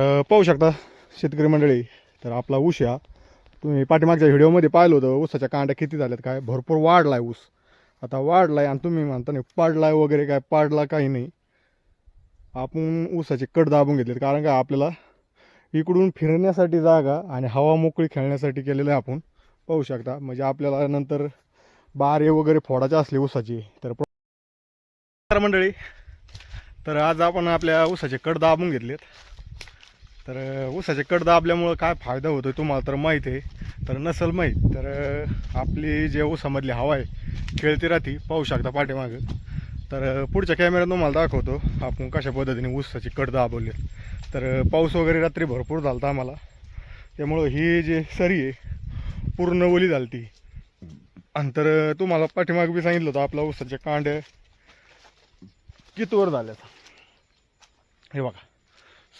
पाहू शकता शेतकरी मंडळी तर आपला ऊस या तुम्ही पाठीमागच्या व्हिडिओमध्ये पाहिलं होतं ऊसाच्या कांड्या किती झाल्यात काय भरपूर वाढला आहे ऊस. आता वाढला आहे आणि तुम्ही म्हणता नाही पाडलाय वगैरे काय पाडला काही नाही. आपण ऊसाचे कट दाबून घेतलेत कारण का आपल्याला इकडून फिरण्यासाठी जागा आणि हवा मोकळी खेळण्यासाठी केलेलं आहे आपण. पाहू शकता म्हणजे आपल्याला नंतर बारे वगैरे फोडाचे असले ऊसाचे तर मंडळी तर आज आपण आपल्या ऊसाचे कट दाबून घेतलेत. तर ऊसाचे कड दाबल्यामुळं काय फायदा होतो तुम्हाला तर माहीत आहे. तर नसल माहीत. तर आपली जे ऊसामधली हवा आहे खेळती राहती पाहू शकता पाठीमागं. तर पुढच्या कॅमेऱ्यात तुम्हाला दाखवतो आपण कशा पद्धतीने ऊसाची कड दाबवली तर पाऊस वगैरे रात्री भरपूर झाला आम्हाला. त्यामुळं ही जी सरी आहे पूर्ण ओली झाली ती अंतर तुम्हाला पाठीमागं बी सांगितलं होतं आपला ऊसाचे कांडे कितवर झाल्यात हे बघा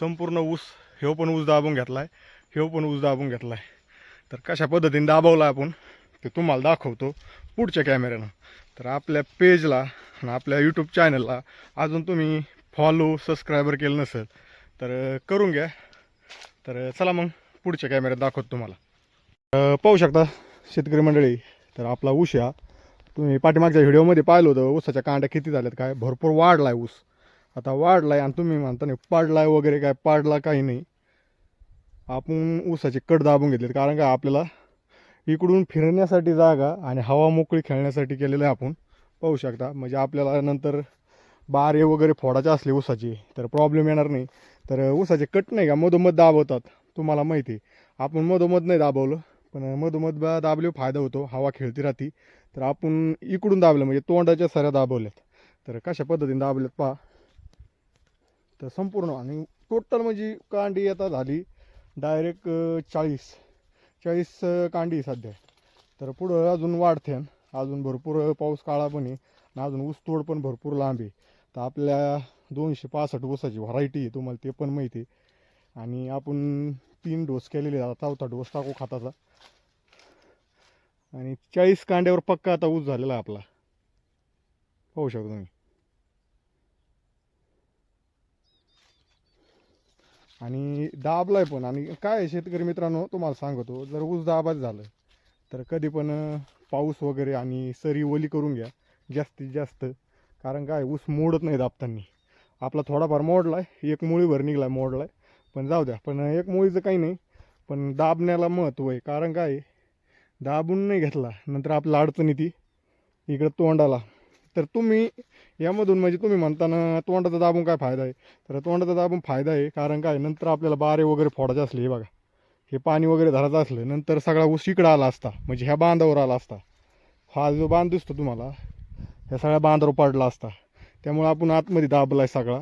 संपूर्ण ऊस ह्यो पण ऊस दाबून घेतला आहे ह्यो पण ऊस दाबून घेतला आहे तर कशा पद्धतीने दाबवला आपण ते तुम्हाला दाखवतो पुढच्या कॅमेऱ्यानं तर आपल्या पेजला आणि आपल्या यूट्यूब चॅनलला अजून तुम्ही फॉलो सबस्क्रायबर केलं नसेल तर करून घ्या. तर चला मग पुढच्या कॅमेऱ्यात दाखवतो तुम्हाला. पाहू शकता शेतकरी मंडळी तर आपला ऊस या. तुम्ही पाठीमागच्या व्हिडिओमध्ये पाहिलं होतं ऊसाच्या कांड्या किती झाल्यात काय? भरपूर वाढला आहे ऊस. आता वाढला आहे आणि तुम्ही म्हणता नाही पाडला आहे वगैरे काय? पाडला काही नाही. आपण ऊसाचे कट दाबून घेतलेत. कारण का आपल्याला इकडून फिरण्यासाठी जागा आणि हवा मोकळी खेळण्यासाठी केलेलं आहे आपण. पाहू शकता. म्हणजे आपल्याला नंतर बारे वगैरे फोडाचे असले ऊसाचे तर प्रॉब्लेम येणार नाही. तर ऊसाचे कट नाही का? मधोमध दाबवतात. तुम्हाला माहिती आहे. आपण मधोमध नाही दाबवलं पण मधोमध बा- फायदा होतो. हवा खेळती राहती. तर आपण इकडून दाबलं म्हणजे तोंडाच्या सऱ्या दाबवल्यात. तर कशा पद्धतीने दाबल्यात पहा. तर संपूर्ण आणि टोटल म्हणजे कांडी आता झाली. डायरेक्ट चाळीस. चाळीस कांडी सध्या. तर पुढं अजून वाढते अजून भरपूर पाऊस काळा पण आहे आणि अजून ऊसतोड पण भरपूर लांब आहे. तर आपल्या दोनशे पासष्ट ऊसाची व्हरायटी आहे तुम्हाला ते पण माहिती आहे. आणि आपण तीन डोस केलेले आता चौथा डोस टाकू खाताचा. आणि चाळीस कांड्यावर पक्का आता ऊस झालेला आहे आपला. पाहू शकता तुम्ही. आणि दाबलाय पण. आणि काय आहे शेतकरी मित्रांनो तुम्हाला सांगतो जर ऊस दाबाच झालं तर कधी पण पाऊस वगैरे आणि सरी ओली करून घ्या जास्तीत जास्त. कारण काय ऊस मोडत नाही दाबताना. आपला थोडाफार मोडला आहे एक मुळीभर निघलाय आहे पण जाऊ द्या पण एक मुळीचं काही नाही. पण दाबण्याला महत्त्व आहे. कारण काय आहे, दाबून नाही घेतला नंतर आपल्या अडचण येते. इकडं तोंडाला. तर तुम्ही यामधून म्हणजे तुम्ही म्हणताना तोंडाचा दाबून काय फायदा आहे? तर तोंडाचा दाबून फायदा आहे कारण काय नंतर आपल्याला बारे वगैरे फोडायचे असले हे बघा. हे पाणी वगैरे धरायचं असलं नंतर सगळा ऊस इकडं आला असता. म्हणजे ह्या बांधावर आला असता. हा जो बांध दिसतो तुम्हाला ह्या सगळ्या बांधावर पडला असता. त्यामुळे आपण आतमध्ये दाबला आहे सगळा.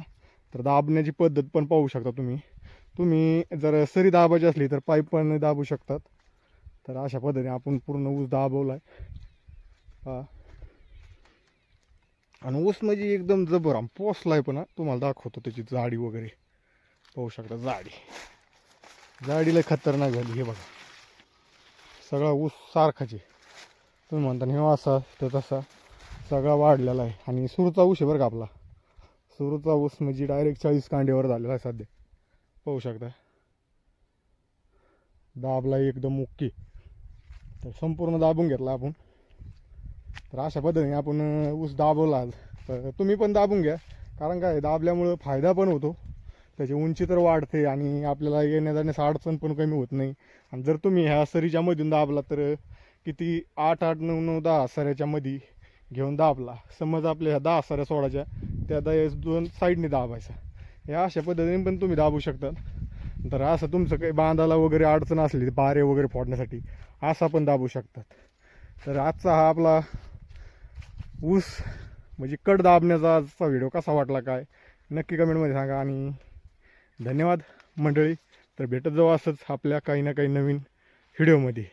तर दाबण्याची पद्धत पण पाहू शकता तुम्ही. तुम्ही जर सरी दाबायची असली तर पाईप पण दाबू शकतात. तर अशा पद्धतीने आपण पूर्ण ऊस दाबवला आहे हा आणि ऊस म्हणजे एकदम जबर आम पोसलाय पण तुम्हाला दाखवतो त्याची जाडी वगैरे. पाहू शकता जाडी. जाडीला खतरनाक झाली हे बघा. सगळा ऊस सारखाच आहे. तुम्ही म्हणता हे असा तर तसा. सगळा वाढलेला आहे. आणि सुरूचा ऊस आहे बरं का आपला. सुरूचा ऊस म्हणजे डायरेक्ट चाळीस कांड्यावर झालेला आहे सध्या. पाहू शकता. दाबला एकदम ओके. तर संपूर्ण दाबून घेतला आपण. तर अशा पद्धतीने आपण ऊस दाबवला. तर तुम्ही पण दाबून घ्या. कारण काय दाबल्यामुळं फायदा पण होतो. त्याची उंची तर वाढते आणि आपल्याला येण्या जाण्यास अडचण पण कमी होत नाही. आणि जर तुम्ही ह्या सरीच्या मधून दाबला तर किती आठ आठ नऊ नऊ दहा सऱ्याच्या मध्ये घेऊन दाबला. समज आपल्या ह्या दहा सऱ्या सोडायच्या त्या दहा दोन साईडने दाबायचा या अशा पद्धतीने पण तुम्ही दाबू शकता तर असं तुमचं काही बांधाला वगैरे अडचण असली बारे वगैरे फोडण्यासाठी असा पण दाबू शकतात. तर आजचा हा आपला ऊस म्हणजे कट दाबण्याचा आजचा व्हिडिओ कसा वाटला काय? नक्की कमेंटमध्ये सांगा आणि धन्यवाद मंडळी. तर भेटत जाऊ असंच आपल्या काही ना काही नवीन व्हिडिओमध्ये